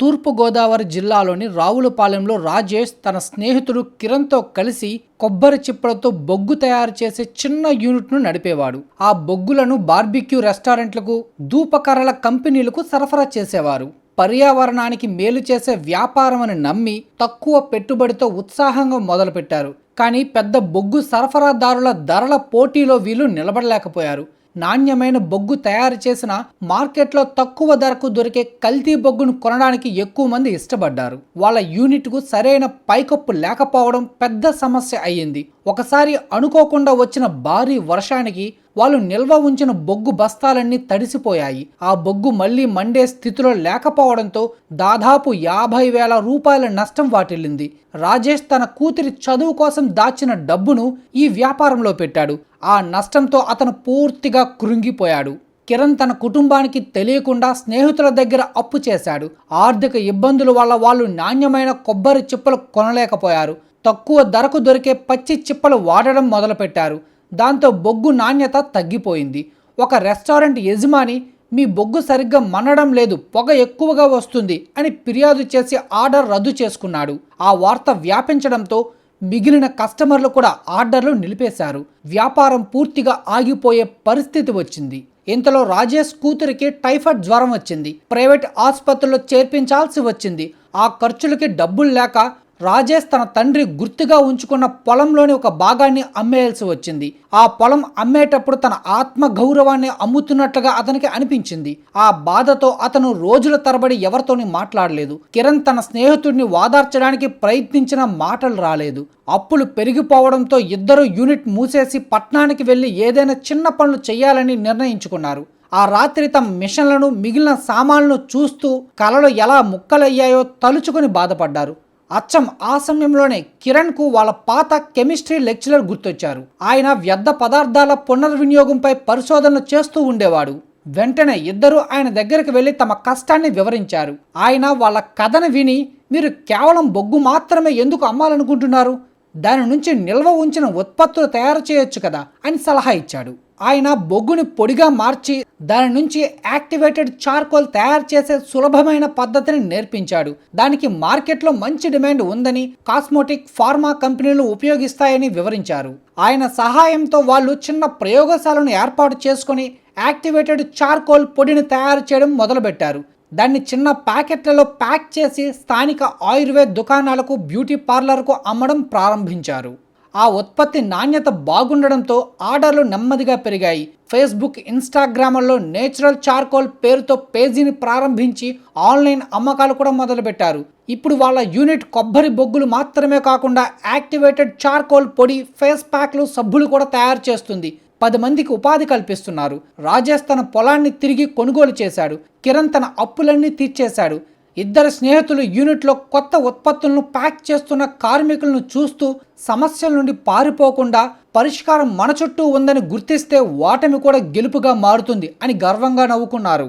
తూర్పుగోదావరి జిల్లాలోని రావులపాలెంలో రాజేష్ తన స్నేహితుడు కిరణ్తో కలిసి కొబ్బరి చిప్పలతో బొగ్గు తయారు చేసే చిన్న యూనిట్ను నడిపేవాడు. ఆ బొగ్గులను బార్బిక్యూ రెస్టారెంట్లకు ధూపకర్రల కంపెనీలకు సరఫరా చేసేవారు. పర్యావరణానికి మేలు చేసే వ్యాపారమని నమ్మి తక్కువ పెట్టుబడితో ఉత్సాహంగా మొదలుపెట్టారు. కానీ పెద్ద బొగ్గు సరఫరాదారుల ధరల పోటీలో వీళ్ళు నిలబడలేకపోయారు. నాణ్యమైన బొగ్గు తయారు చేసిన మార్కెట్లో తక్కువ ధరకు దొరికే కల్తీ బొగ్గును కొనడానికి ఎక్కువ మంది ఇష్టపడ్డారు. వాళ్ళ యూనిట్కు సరైన పైకప్పు లేకపోవడం పెద్ద సమస్య అయ్యింది. ఒకసారి అనుకోకుండా వచ్చిన భారీ వర్షానికి వాళ్ళు నిల్వ ఉంచిన బొగ్గు బస్తాలన్నీ తడిసిపోయాయి. ఆ బొగ్గు మళ్ళీ మండే స్థితిలో లేకపోవడంతో దాదాపు యాభై వేల రూపాయల నష్టం వాటిల్లింది. రాజేష్ తన కూతురి చదువు కోసం దాచిన డబ్బును ఈ వ్యాపారంలో పెట్టాడు. ఆ నష్టంతో అతను పూర్తిగా కృంగిపోయాడు. కిరణ్ తన కుటుంబానికి తెలియకుండా స్నేహితుల దగ్గర అప్పు చేశాడు. ఆర్థిక ఇబ్బందుల వల్ల వాళ్ళు నాణ్యమైన కొబ్బరి చిప్పలు కొనలేకపోయారు. తక్కువ ధరకు దొరికే పచ్చి చిప్పలు వాడడం మొదలుపెట్టారు. దాంతో బొగ్గు నాణ్యత తగ్గిపోయింది. ఒక రెస్టారెంట్ యజమాని మీ బొగ్గు సరిగ్గా మన్నడం లేదు పొగ ఎక్కువగా వస్తుంది అని ఫిర్యాదు చేసి ఆర్డర్ రద్దు చేసుకున్నాడు. ఆ వార్త వ్యాపించడంతో మిగిలిన కస్టమర్లు కూడా ఆర్డర్లు నిలిపేశారు. వ్యాపారం పూర్తిగా ఆగిపోయే పరిస్థితి వచ్చింది. ఇంతలో రాజేష్ కూతురికి టైఫాయిడ్ జ్వరం వచ్చింది. ప్రైవేట్ ఆసుపత్రిలో చేర్పించాల్సి వచ్చింది. ఆ ఖర్చులకి డబ్బులు లేక రాజేష్ తన తండ్రి గుర్తుగా ఉంచుకున్న పొలంలోని ఒక భాగాన్ని అమ్మేయాల్సి వచ్చింది. ఆ పొలం అమ్మేటప్పుడు తన ఆత్మ గౌరవాన్ని అమ్ముతున్నట్లుగా అతనికి అనిపించింది. ఆ బాధతో అతను రోజుల తరబడి ఎవరితోని మాట్లాడలేదు. కిరణ్ తన స్నేహితుడిని వాదార్చడానికి ప్రయత్నించిన మాటలు రాలేదు. అప్పులు పెరిగిపోవడంతో ఇద్దరు యూనిట్ మూసేసి పట్నానికి వెళ్ళి ఏదైనా చిన్న పనులు చేయాలని నిర్ణయించుకున్నారు. ఆ రాత్రి తమ మిషన్లను మిగిలిన సామాన్లను చూస్తూ కలలో ఎలా ముక్కలయ్యాయో తలుచుకొని బాధపడ్డారు. అచ్చం ఆ సమయంలోనే కిరణ్కు వాళ్ళ పాత కెమిస్ట్రీ లెక్చరర్ గుర్తొచ్చారు. ఆయన వ్యర్థ పదార్థాల పునర్వినియోగంపై పరిశోధనలు చేస్తూ ఉండేవాడు. వెంటనే ఇద్దరు ఆయన దగ్గరికి వెళ్ళి తమ కష్టాన్ని వివరించారు. ఆయన వాళ్ళ కథను విని మీరు కేవలం బొగ్గు మాత్రమే ఎందుకు అమ్మాలనుకుంటున్నారు? దాని నుంచి నిల్వ ఉంచిన ఉత్పత్తులు తయారు చేయొచ్చు కదా అని సలహా ఇచ్చాడు. ఆయన బొగ్గుని పొడిగా మార్చి దాని నుంచి యాక్టివేటెడ్ చార్కోల్ తయారు చేసే సులభమైన పద్ధతిని నేర్పించాడు. దానికి మార్కెట్లో మంచి డిమాండ్ ఉందని కాస్మోటిక్ ఫార్మా కంపెనీలు ఉపయోగిస్తాయని వివరించారు. ఆయన సహాయంతో వాళ్ళు చిన్న ప్రయోగశాలను ఏర్పాటు చేసుకొని యాక్టివేటెడ్ చార్కోల్ పొడిని తయారు చేయడం మొదలుపెట్టారు. దాన్ని చిన్న ప్యాకెట్లలో ప్యాక్ చేసి స్థానిక ఆయుర్వేద దుకాణాలకు బ్యూటీ పార్లర్కు అమ్మడం ప్రారంభించారు. ఆ ఉత్పత్తి నాణ్యత బాగుండడంతో ఆర్డర్లు నెమ్మదిగా పెరిగాయి. ఫేస్బుక్ ఇన్స్టాగ్రామ్లో నేచురల్ చార్కోల్ పేరుతో పేజీని ప్రారంభించి ఆన్లైన్ అమ్మకాలు కూడా మొదలుపెట్టారు. ఇప్పుడు వాళ్ళ యూనిట్ కొబ్బరి బొగ్గులు మాత్రమే కాకుండా యాక్టివేటెడ్ చార్కోల్ పొడి ఫేస్ ప్యాక్లు సబ్బులు కూడా తయారు చేస్తుంది. పది మందికి ఉపాధి కల్పిస్తున్నారు. రాజేష్ తన పొలాన్ని తిరిగి కొనుగోలు చేశాడు. కిరణ్ తన అప్పులన్నీ తీర్చేశాడు. ఇద్దరు స్నేహితులు యూనిట్లో కొత్త ఉత్పత్తులను ప్యాక్ చేస్తున్న కార్మికులను చూస్తూ సమస్యల నుండి పారిపోకుండా పరిష్కారం మన చుట్టూ ఉందని గుర్తిస్తే ఓటమి కూడా గెలుపుగా మారుతుంది అని గర్వంగా నవ్వుకున్నారు.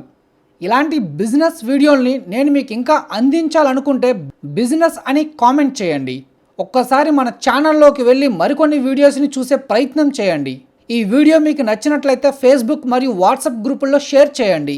ఇలాంటి బిజినెస్ వీడియోల్ని నేను మీకు ఇంకా అందించాలనుకుంటే బిజినెస్ అని కామెంట్ చేయండి. ఒక్కసారి మన ఛానల్లోకి వెళ్ళి మరికొన్ని వీడియోస్ని చూసే ప్రయత్నం చేయండి. ఈ వీడియో మీకు నచ్చినట్లయితే ఫేస్బుక్ మరియు వాట్సాప్ గ్రూపుల్లో షేర్ చేయండి.